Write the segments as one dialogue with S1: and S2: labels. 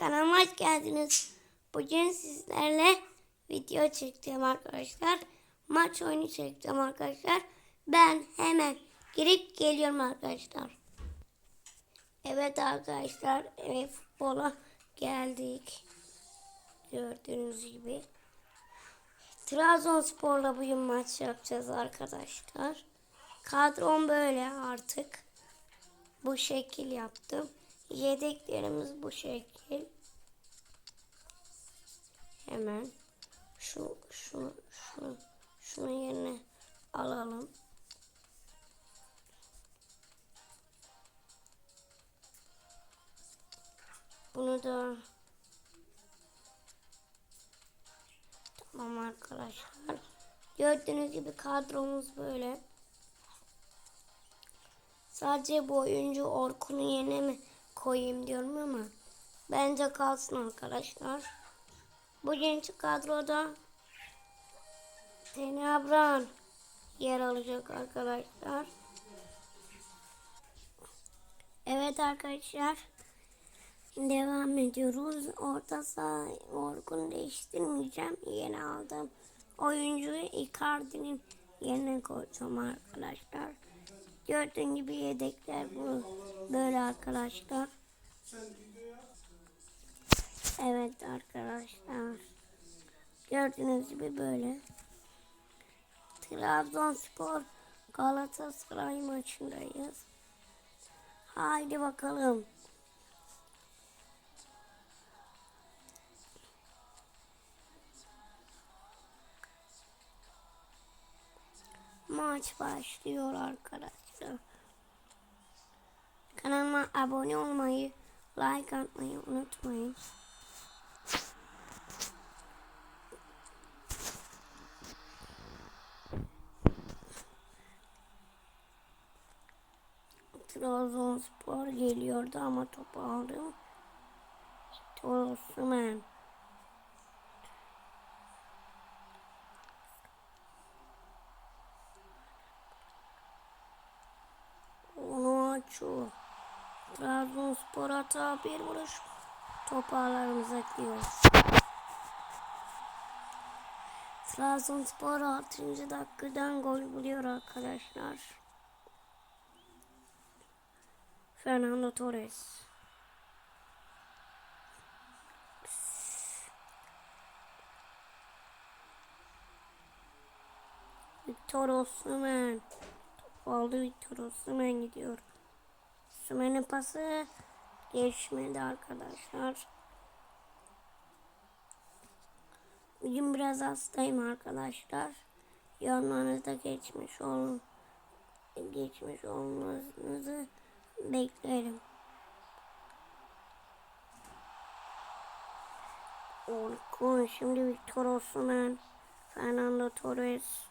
S1: kanalıma hoş geldiniz. Bugün sizlerle video çekeceğim arkadaşlar. Maç oyunu çekeceğim arkadaşlar. Ben hemen girip geliyorum arkadaşlar. Evet arkadaşlar evet, futbola geldik. Gördüğünüz gibi. Trabzonspor'la bugün maç yapacağız arkadaşlar. Kadrom böyle artık. Bu şekil yaptım. Yedeklerimiz bu şekil. Hemen şu şu şu şunu yerine alalım. Bunu da Tamam arkadaşlar. Gördüğünüz gibi kadromuz böyle. Sadece bu oyuncu Orkun'un yerine mi koyayım diyorum ama bence kalsın arkadaşlar. Bugünkü kadroda Teni Abran yer alacak arkadaşlar. Evet arkadaşlar. Devam ediyoruz. Orta saha Orkun değiştirmeyeceğim. Yeni aldım. Oyuncuyu Icardi'nin yerine koyacağım arkadaşlar. Gördüğün gibi yedekler bu böyle arkadaşlar. Evet arkadaşlar. Gördüğünüz gibi böyle. Trabzonspor Galatasaray maçındayız. Haydi bakalım. Maç başlıyor arkadaşlar. Kanalıma abone olmayı, like atmayı unutmayın. Trabzonspor geliyordu ama topu aldım. Torosman. Onu açıyor. Trabzonspor hata bir vuruş. Top ağlarımıza gidiyor. Trabzonspor 6. dakikadan gol buluyor arkadaşlar. Fernando Torres. Victor Osimhen. Top aldı Victor Osimhen gidiyor. Osimhen'in pası geçmedi arkadaşlar. Bugün biraz hastayım arkadaşlar. Yorumlarınızda geçmiş olun. Geçmiş olmanızı beklerim. Orkun şimdi Victor Osimhen, Fernando Torres.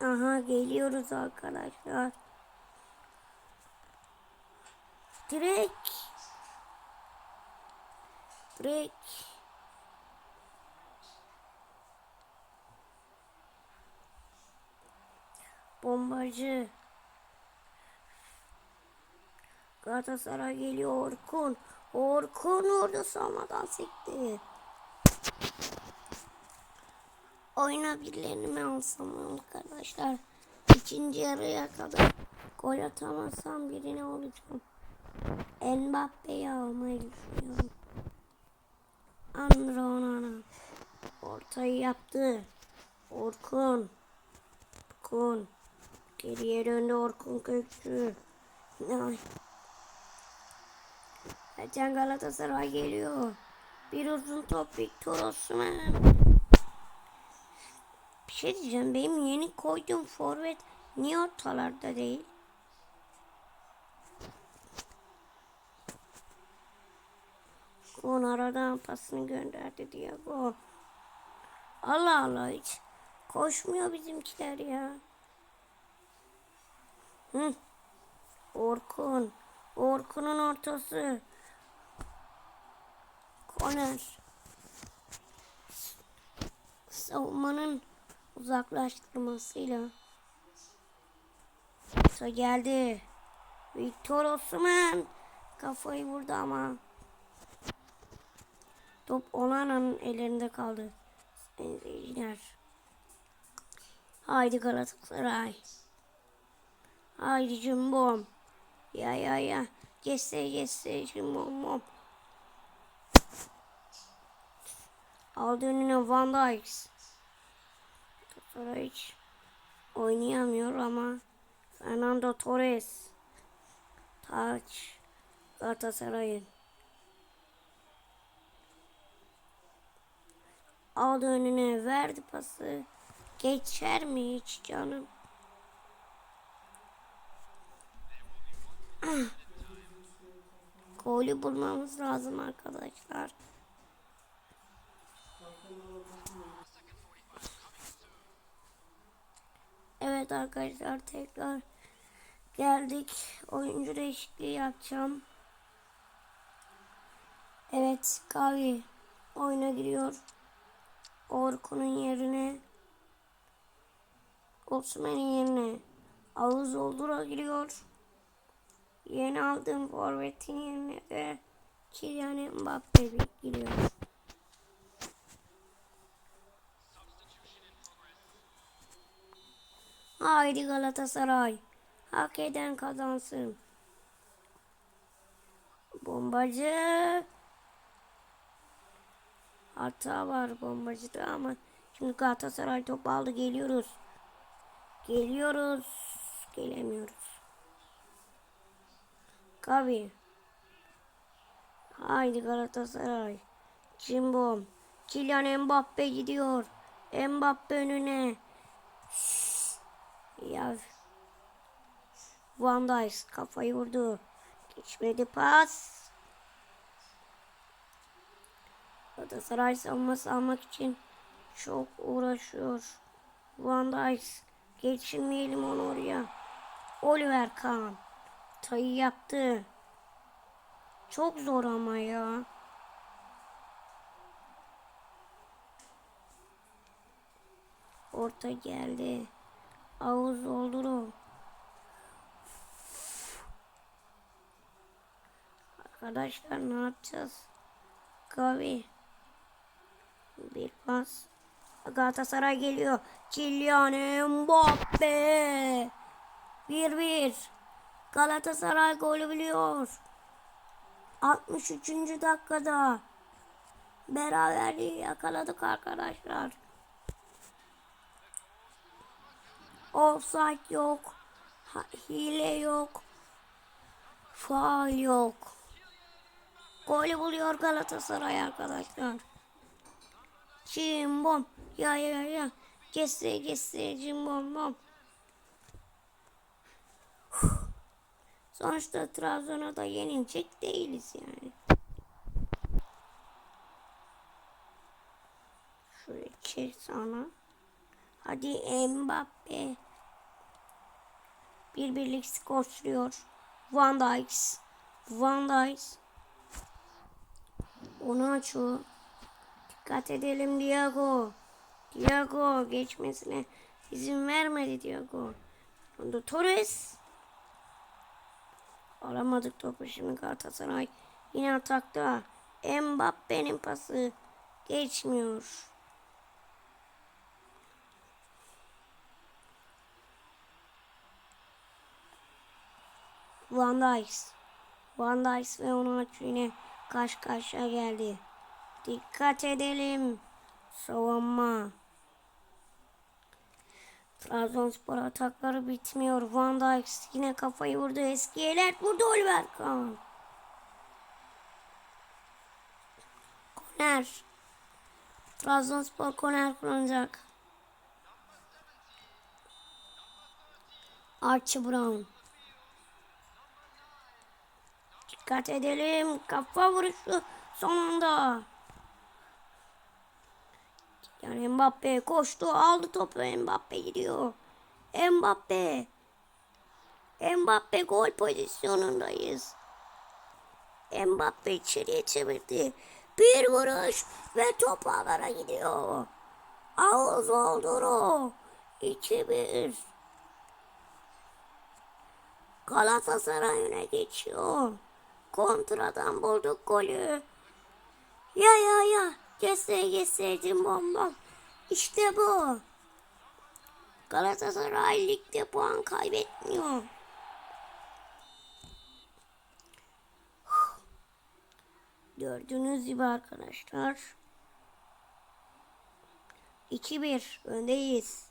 S1: Aha geliyoruz arkadaşlar. Direkt. Direkt. Bombacı. Galatasaray geliyor Orkun. Orkun orada savunmadan sekti. Oyuna birilerini mi alsam arkadaşlar? İkinci yarıya kadar gol atamazsam birini alacağım. Mbappe'yi almayı düşünüyorum. Andre Onana. Ortayı yaptı. Orkun. Orkun. Geriye döndü Orkun Kökçü. Ay. Zaten Galatasaray geliyor. Bir uzun top Victor Osimhen. Bir şey diyeceğim. Benim yeni koyduğum forvet niye ortalarda değil? Gon aradan pasını gönderdi Diego. Allah Allah hiç koşmuyor bizimkiler ya. Hı. Orkun. Orkun'un ortası. Koner. Savunmanın uzaklaştırmasıyla. Sa geldi. Victor Osimhen kafayı vurdu ama Top Onana'nın ellerinde kaldı. Seyirciler. Haydi Galatasaray. Haydi Cimbom. Ya ya ya. Geçse geçse Cimbom bom. Aldı önüne Van Dijk. Galatasaray hiç oynayamıyor ama Fernando Torres. Taç. Galatasaray'ın. Aldı önüne verdi pası. Geçer mi hiç canım? Golü bulmamız lazım arkadaşlar. Evet arkadaşlar tekrar geldik. Oyuncu değişikliği yapacağım. Evet Gavi oyuna giriyor. Orkun'un yerine Osman'ın yerine Ağız Oldura giriyor. Yeni aldığım forvetin yerine de Kylian Mbappe giriyor. Haydi Galatasaray. Hak eden kazansın. Bombacı. Hata var bombacıda ama şimdi Galatasaray top aldı geliyoruz. Geliyoruz. Gelemiyoruz. Kavi. Haydi Galatasaray. Cimbom. Kylian Mbappe gidiyor. Mbappe önüne. Ya. Van Dijk kafayı vurdu. Geçmedi pas. Galatasaray savunması almak için çok uğraşıyor. Van Dijk geçirmeyelim onu oraya. Oliver Kahn tayı yaptı. Çok zor ama ya. Orta geldi. Ağız doldurun. Arkadaşlar ne yapacağız? Gavi. Bir pas. Galatasaray geliyor. Kylian Mbappe. 1-1. Galatasaray golü biliyor. 63. dakikada. Beraberliği yakaladık arkadaşlar. Offside yok. Hile yok. Faal yok. Golü buluyor Galatasaray arkadaşlar. Cimbom. Ya ya ya. Kesse kesse cimbom bom. Sonuçta Trabzon'a da yenilecek değiliz yani. Şöyle çek sana. Hadi Mbappe. Bir birlik skor sürüyor. Van Dijk. Van Dijk. Onu açıyor. Dikkat edelim Diego. Diego geçmesine izin vermedi Diego. Onda Torres. Alamadık topu şimdi Galatasaray. Yine atakta. Mbappe'nin pası geçmiyor. Van Dijk. Van Dijk ve Onaçu yine karşı karşıya geldi. Dikkat edelim. Savunma. Trabzonspor atakları bitmiyor. Van Dijk yine kafayı vurdu. Eski eler vurdu Oliver Kahn. Koner. Trabzonspor koner kullanacak. Archie Brown. Dikkat edelim. Kafa vuruşu sonunda. Yani Mbappe koştu aldı topu Mbappe gidiyor. Mbappe. Mbappe gol pozisyonundayız. Mbappe içeriye çevirdi. Bir vuruş ve top ağlara gidiyor. Ağız Olduru. 2-1. Galatasaray öne geçiyor. Kontradan bulduk golü. Ya ya ya. Geçse geçseydim bombom. İşte bu. Galatasaray ligde puan kaybetmiyor. Gördüğünüz gibi arkadaşlar. 2-1 öndeyiz.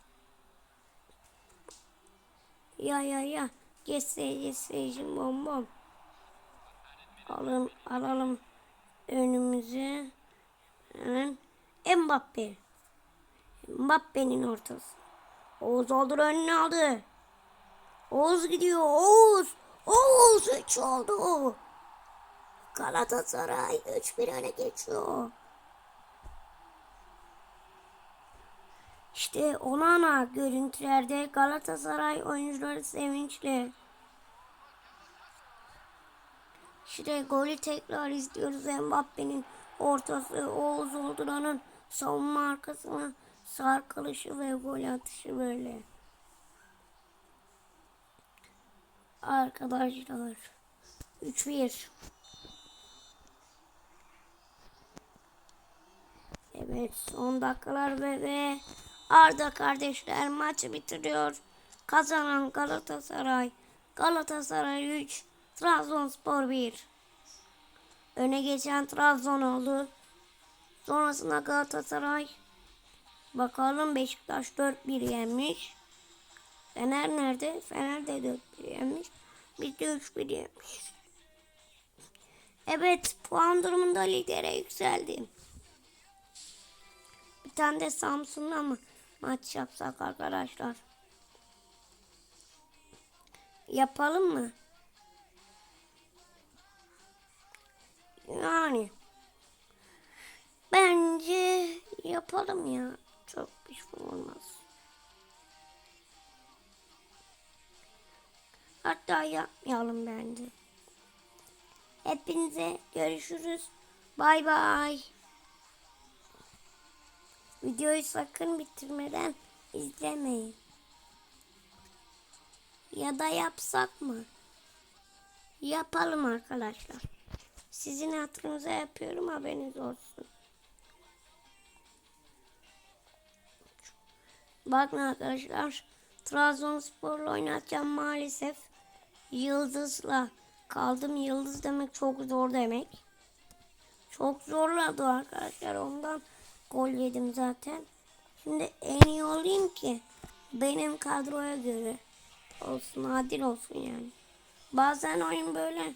S1: Ya ya ya. Geçse geçseydim bombom. Alın, alalım önümüze. Hemen Mbappe. Mbappe'nin ortası. Oğuz Aldır önüne aldı. Oğuz gidiyor. Oğuz. Oğuz 3 oldu. Galatasaray 3-1 öne geçiyor. İşte Onana görüntülerde Galatasaray oyuncuları sevinçli. İşte golü tekrar izliyoruz. Mbappe'nin ortası Oğuz Olduran'ın savunma arkasına sarkılışı ve gol atışı böyle. Arkadaşlar 3-1 Evet son dakikalar ve, ve Arda kardeşler maçı bitiriyor. Kazanan Galatasaray. Galatasaray 3, Trabzonspor 1. Öne geçen Trabzon oldu. Sonrasında Galatasaray. Bakalım Beşiktaş 4-1 yenmiş. Fener nerede? Fener de 4-1 yenmiş. Biz de 3-1 yenmiş. Evet puan durumunda lidere yükseldi. Bir tane de Samsun'la mı maç yapsak arkadaşlar? Yapalım mı? Yani bence yapalım ya. Çok bir şey olmaz. Hatta yapmayalım bence. Hepinize görüşürüz. Bay bay. Videoyu sakın bitirmeden izlemeyin. Ya da yapsak mı? Yapalım arkadaşlar. Sizin hatırınıza yapıyorum haberiniz olsun. Bakın arkadaşlar. Trabzonspor'la oynatacağım maalesef. Yıldız'la kaldım. Yıldız demek çok zor demek. Çok zorladı arkadaşlar. Ondan gol yedim zaten. Şimdi en iyi olayım ki benim kadroya göre olsun adil olsun yani. Bazen oyun böyle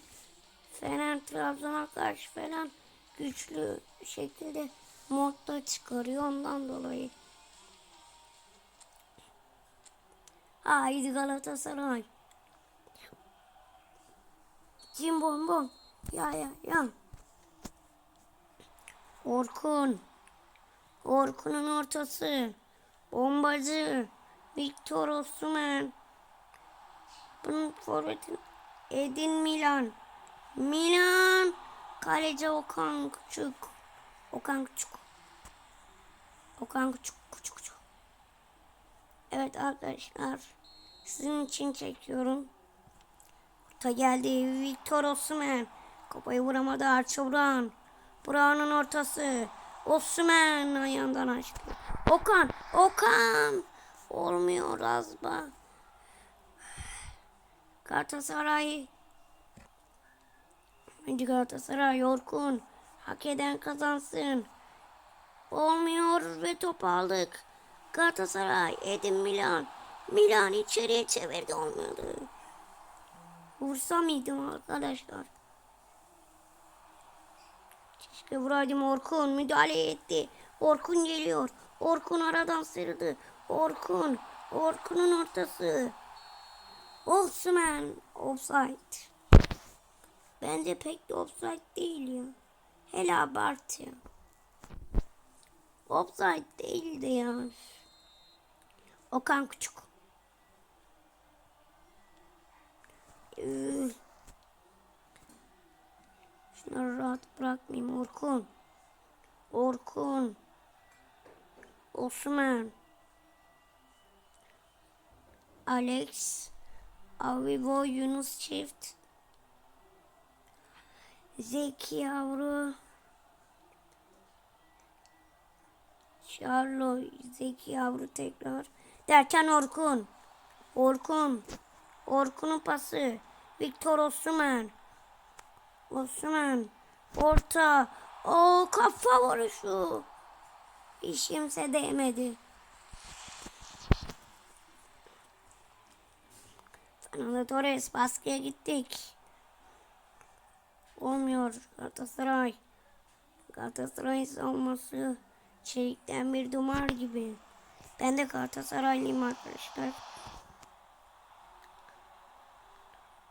S1: Fener Trabzon'a karşı falan güçlü şekilde modda çıkarıyor ondan dolayı. Haydi Galatasaray. Cim bom bom. Ya ya ya. Orkun. Orkun'un ortası. Bombacı. Victor Osimhen. Bunun forveti Edin Milan. Milan. Kaleci Okan Küçük. Okan Küçük. Okan Küçük. Küçük Küçük. Evet arkadaşlar. Sizin için çekiyorum. Orta geldi. Victor Osimhen. Kafayı vuramadı Arça Buran. Buran'ın ortası. Osimhen ayağından açtı. Okan. Okan. Olmuyor Azba. Galatasaray. Hadi Galatasaray Orkun. Hak eden kazansın. Olmuyor ve top aldık. Galatasaray, Edin Milan. Milan içeriye çevirdi olmuyordu. Vursa mıydım arkadaşlar? Keşke vuraydım Orkun müdahale etti. Orkun geliyor. Orkun aradan sıyrıldı. Orkun. Orkun'un ortası. Osman. Offside. Bence pek de offside değil ya. Hele abartı ya. Offside değildi ya. Okan Küçük. Üf. Şunları rahat bırakmayayım. Orkun. Orkun. Osman. Alex. Avivo Yunus Çift. Zeki Yavru. Charlo, Zeki yavru tekrar. Derken Orkun. Orkun. Orkun'un pası. Victor Osimhen. Osimhen. Orta. O kafa vuruşu. Hiç kimse değmedi. Fernando Torres baskıya gittik. Olmuyor Galatasaray. Galatasaray savunması çelikten bir dumar gibi. Ben de Galatasaraylıyım arkadaşlar.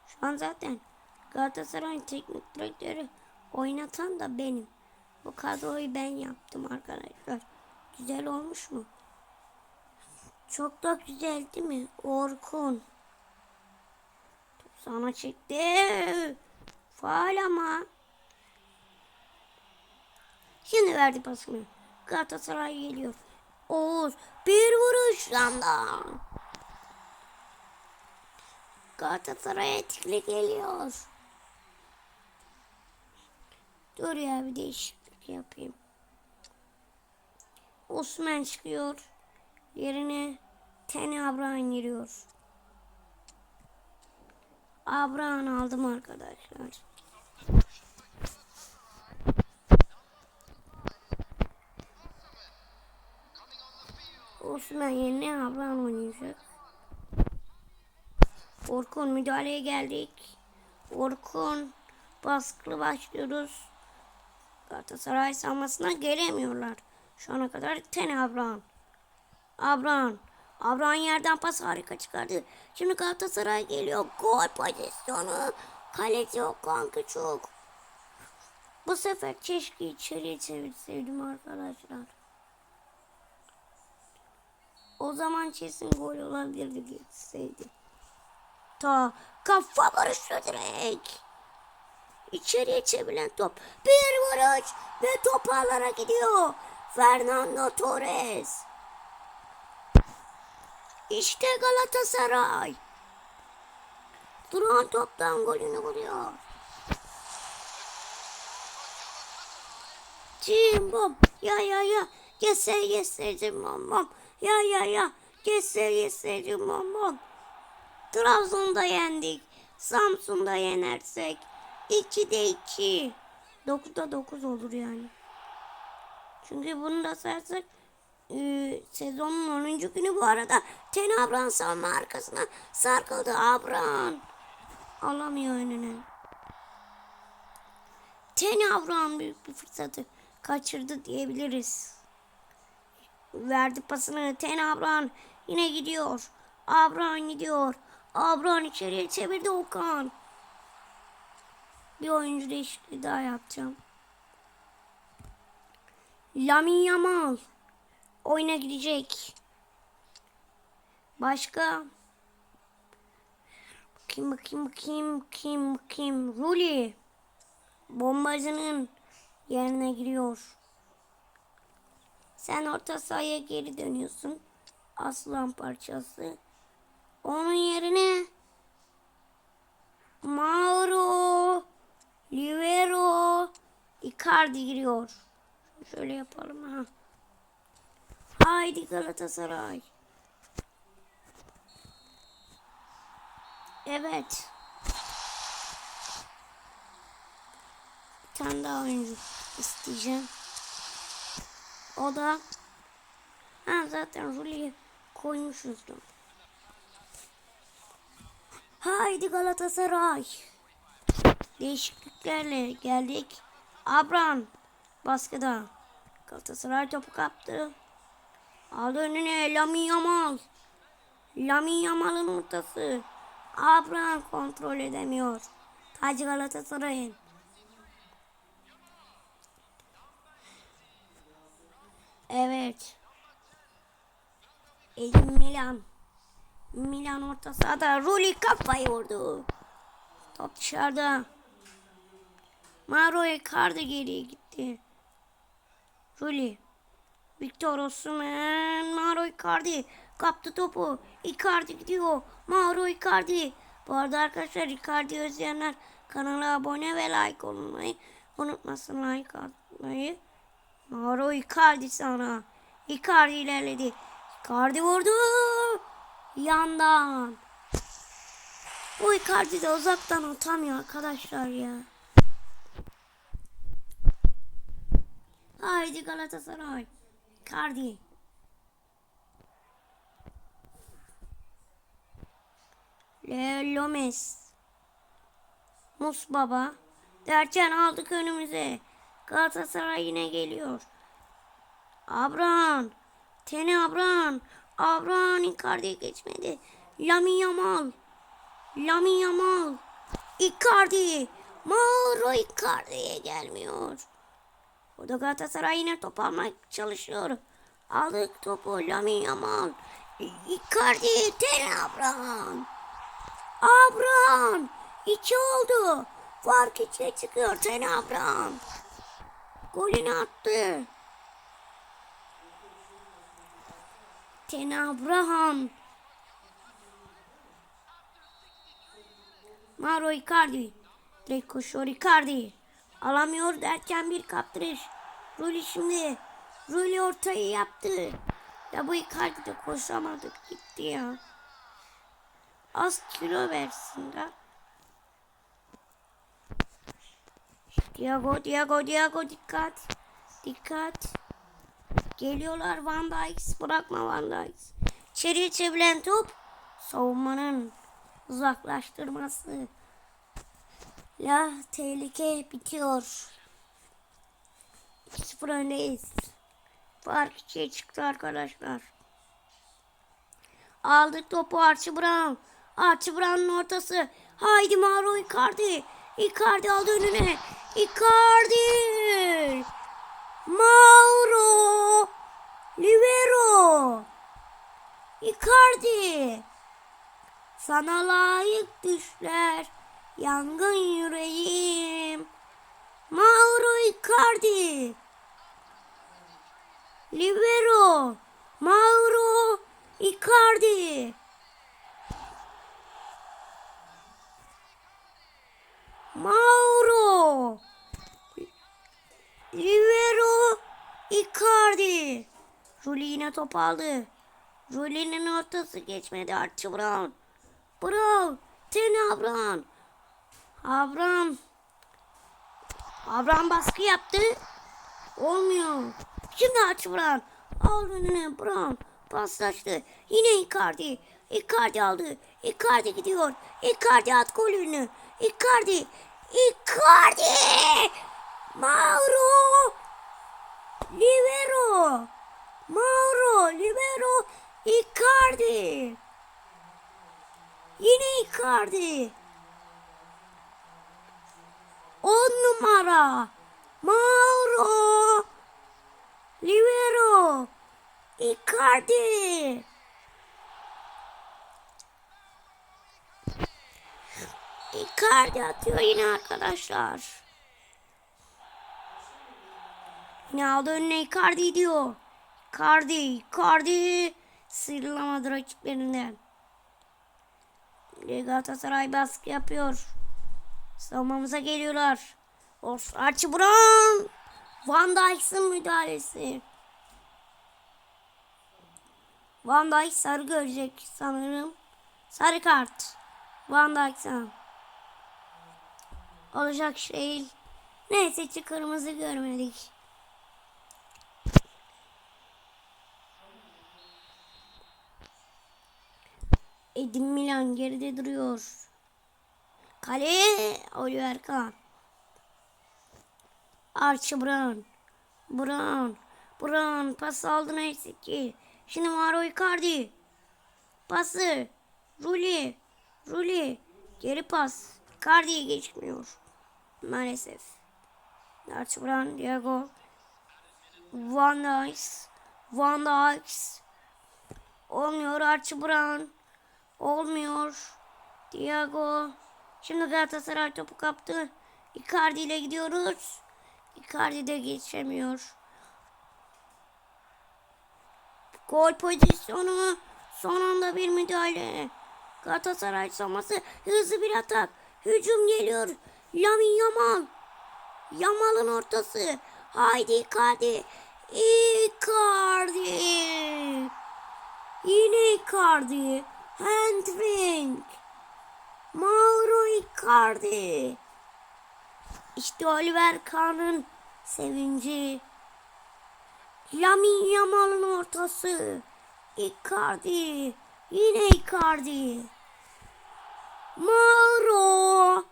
S1: Şu an zaten Galatasaray teknik direktörü oynatan da benim. Bu kadroyu ben yaptım arkadaşlar. Güzel olmuş mu? Çok da güzel değil mi? Orkun. Sana çekti. Faal ama. Şimdi verdi pasını. Galatasaray geliyor. Oğuz bir vuruş yandan. Galatasaray etkili geliyor. Dur ya bir değişiklik yapayım. Osman çıkıyor. Yerine Tene Abraham giriyor. Abraham aldım arkadaşlar. Osman yerine Abraham oynayacak. Orkun müdahaleye geldik. Orkun baskılı başlıyoruz. Galatasaray savunmasına gelemiyorlar. Şu ana kadar ten Abraham. Abraham. Abraham yerden pas harika çıkardı. Şimdi Galatasaray geliyor. Gol pozisyonu. Kaleci yok kanka çok. Bu sefer keşke içeriye çevirseydim arkadaşlar. O zaman kesin gol olabilirdi geçseydi. Ta kafa vuruşu direkt. İçeriye çevrilen top. Bir vuruş ve top ağlara gidiyor. Fernando Torres. İşte Galatasaray. Duran toptan golünü buluyor. Cim bom. Ya ya ya. Yese yese cim bom bom. Ya ya ya. Yese yese cim bom bom. Trabzon'da yendik. Samsun'da yenersek 2'de 2. 9'da 9 olur yani. Çünkü bunu da sayarsak e, sezonun 10. günü bu arada Ten Abran savunma arkasına sarkıldı Abran. Alamıyor önüne. Ten Abran büyük bir fırsatı kaçırdı diyebiliriz. Verdi pasını Ten Abran yine gidiyor. Abran gidiyor. Abran içeriye çevirdi Okan. Bir oyuncu değişikliği daha yapacağım. Lamin Yamal oyuna gidecek. Başka? Bakayım bakayım bakayım bakayım bakayım. Ruli bombacının yerine giriyor. Sen orta sahaya geri dönüyorsun. Aslan parçası. Onun yerine Mauro Livero Icardi giriyor. Şöyle yapalım ha. Haydi Galatasaray. Evet. Bir tane daha oyuncu isteyeceğim. O da ha zaten Ruli'yi koymuşuzdur. Haydi Galatasaray. Değişikliklerle geldik. Abraham baskıda. Galatasaray topu kaptı. Aldı önüne Lamin Yamal. Lamin Yamal'ın ortası. Abraham kontrol edemiyor. Taci Galatasaray'ın. Evet. Elim Milan. Milan orta sahada. Rulli kafayı vurdu. Top dışarıda. Mauro Icardi geriye gitti. Rulli. Victor Osimhen. Mauro Icardi. Kaptı topu. Icardi gidiyor. Mauro Icardi. Bu arada arkadaşlar Icardi özleyenler kanala abone ve like olmayı unutmasın like atmayı. Mauro Icardi sana. Icardi ilerledi. Icardi vurdu. Yandan. Bu Icardi de uzaktan atamıyor arkadaşlar ya. Haydi Galatasaray. Icardi. Leo Lomes. Mus baba. Derken aldık önümüze. Galatasaray yine geliyor. Abran. Tene Abran. Abran Icardi'ye geçmedi. Lamin Yamal. Lamin Yamal. Icardi. Mauro Icardi'ye gelmiyor. O da Galatasaray yine top almaya çalışıyor. Aldık topu Lamin Yamal. Icardi. Tene Abran. Abran. İki oldu. Fark içe çıkıyor Tene Abran. Golünü attı. Ten Abraham. Mauro Icardi. Direkt koşuyor Icardi. Alamıyor derken bir kaptırış. Rulli şimdi. Rulli ortayı yaptı. Ya bu Icardi de koşamadı. Gitti ya. Az kilo versin de. Diago, Diago, Diago dikkat. Dikkat. Geliyorlar Van Dijk. Bırakma Van Dijk. İçeriye çevrilen top. Savunmanın uzaklaştırması. La tehlike bitiyor. 2-0 öndeyiz. Fark ikiye çıktı arkadaşlar. Aldık topu Archie Brown. Archie Brown'un ortası. Haydi Mauro Icardi. Icardi aldı önüne. Icardi. Mauro. Livero. Icardi. Sana layık düşler. Yangın yüreğim. Mauro Icardi. Livero. Mauro Icardi. Mauro. Rivero Icardi. Rulli yine top aldı. Rulli'nin ortası geçmedi Archie Brown. Brown. Ten Abraham. Abraham. Abraham baskı yaptı. Olmuyor. Şimdi Archie Brown. Al önüne Brown. Paslaştı. Yine Icardi. Icardi aldı. Icardi gidiyor. Icardi at golünü. Icardi. Icardi. Mauro. Livero. Mauro. Livero. Icardi. Yine Icardi. On numara. Mauro. Livero. Icardi. Icardi atıyor yine arkadaşlar. Yine aldı önüne Icardi diyor. Icardi, Icardi sıyrılamadı rakiplerinden. Galatasaray baskı yapıyor. Savunmamıza geliyorlar. Of, Archie Brown. Van Dijk'ın müdahalesi. Van Dijk sarı görecek sanırım. Sarı kart. Van Dijk'tan. Olacak şey. Neyse ki kırmızı görmedik. Edim Milan geride duruyor. Kale Oliver Kahn. Archie Brown. Brown. Brown pas aldı neyse ki. Şimdi Mauro Icardi. Pası. Rulli. Rulli. Geri pas. Icardi'ye geçmiyor. Maalesef. Archie Brown. Diego. Van Dijk. Van Dijk. Olmuyor Archie Brown. Olmuyor. Diego. Şimdi Galatasaray topu kaptı. Icardi ile gidiyoruz. Icardi de geçemiyor. Gol pozisyonu. Son anda bir müdahale. Galatasaray savunması hızlı bir atak. Hücum geliyor. Lamin Yamal. Yamal'ın ortası. Haydi Icardi. Icardi. Yine Icardi. Handring. Icardi. İşte Oliver Kahn'ın sevinci. Lamin Yamal'ın ortası. Icardi. Yine Icardi. Mauro.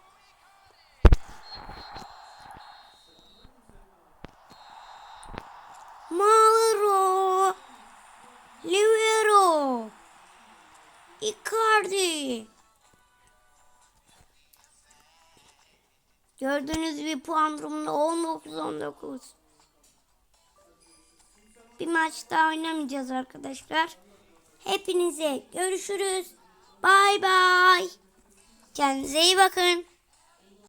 S1: Mauro. Livero. Icardi. Gördüğünüz gibi puan durumunda 19-19. Bir maç daha oynamayacağız arkadaşlar. Hepinize görüşürüz. Bay bay. Kendinize iyi bakın.